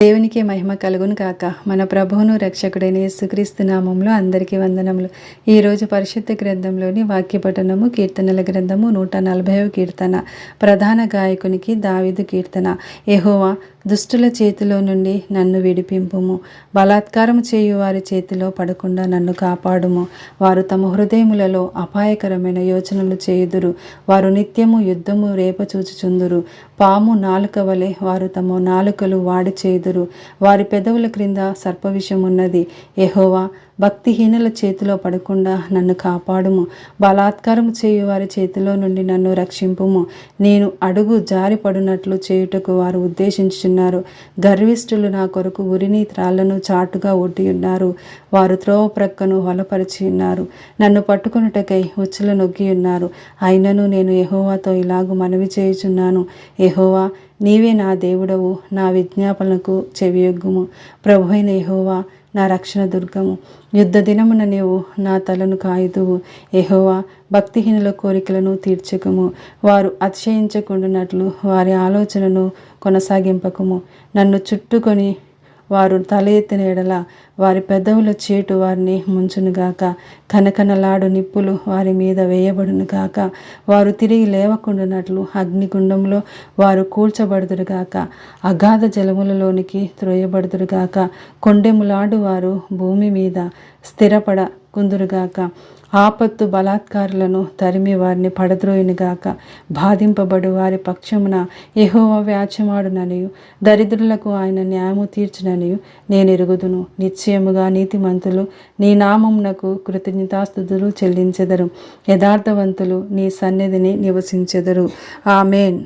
தேவ దేవునికి మహిమ కలుగును కాక మన ప్రభువును రక్షకుడైన యేసుక్రీస్తు నామంలో అందరికీ వందనములు. ఈరోజు పరిశుద్ధ గ్రంథంలోని వాక్యపఠనము కీర్తనల గ్రంథము నూట నలభై కీర్తన. ప్రధాన గాయకునికి దావిదు కీర్తన. ఎహోవా దుష్టుల చేతిలో నుండి నన్ను విడిపింపుము. బలాత్కారం చేయు వారి చేతిలో పడకుండా నన్ను కాపాడుము. వారు తమ హృదయములలో అపాయకరమైన యోచనలు చేయుదురు. వారు నిత్యము యుద్ధము రేపచూచుచుందురు. పాము నాలుక వలె వారు తమ నాలుకలు వాడి చేయుదురు. వారి పెదవుల క్రింద సర్పవిషం ఉన్నది ఎహోవా భక్తిహీనుల చేతిలో పడకుండా నన్ను కాపాడుము. బలాత్కారము చేయు వారి చేతిలో నుండి నన్ను రక్షింపుము. నేను అడుగు జారి పడునట్లు చేయుటకు వారు ఉద్దేశించుచున్నారు. గర్విష్ఠులు నా కొరకు ఉరిని త్రాళ్ళను చాటుగా ఒడ్డి ఉన్నారు వారు త్రోవ ప్రక్కను వలపరిచి ఉన్నారు నన్ను పట్టుకున్నటకై ఉచ్చులు నొగ్గి ఉన్నారు అయినను నేను ఎహోవాతో ఇలాగు మనవి చేయుచున్నాను. ఎహోవా నీవే నా దేవుడవు నా విజ్ఞాపనకు చెవియొగ్గుము. ప్రభు అయిన నా రక్షణ దుర్గము. యుద్ధ దినమున నీవు నా తలను కాయుదువు. ఎహోవా భక్తిహీనుల కోరికలను తీర్చకము. వారు అతిశయించకుండానట్లు వారి ఆలోచనను కొనసాగింపకము. నన్ను చుట్టుకొని వారు తల ఎత్తిన ఎడల వారి పెదవుల చేటు వారిని ముంచునుగాక కనకనలాడు నిప్పులు వారి మీద వేయబడునుగాక వారు తిరిగి లేవకుండానట్లు అగ్నిగుండంలో వారు కూల్చబడుదురుగాక అగాధ జలములలోనికి త్రోయబడుదురుగాక కొండెములాడు వారు భూమి మీద స్థిరపడ కుందురుగాక ఆపత్తు బలాత్కారులను తరిమి వారిని పడద్రోయునిగాక బాధింపబడు వారి పక్షమున ఎహోవ వ్యాచమాడుననియు దరిద్రులకు ఆయన న్యాయము తీర్చుననియు నేను ఎరుగుదును నిశ్చయముగా నీతిమంతులు నీ నామమునకు కృతజ్ఞతాస్థుతులు చెల్లించెదరు. యథార్థవంతులు నీ సన్నిధిని నివసించెదరు. ఆమెన్.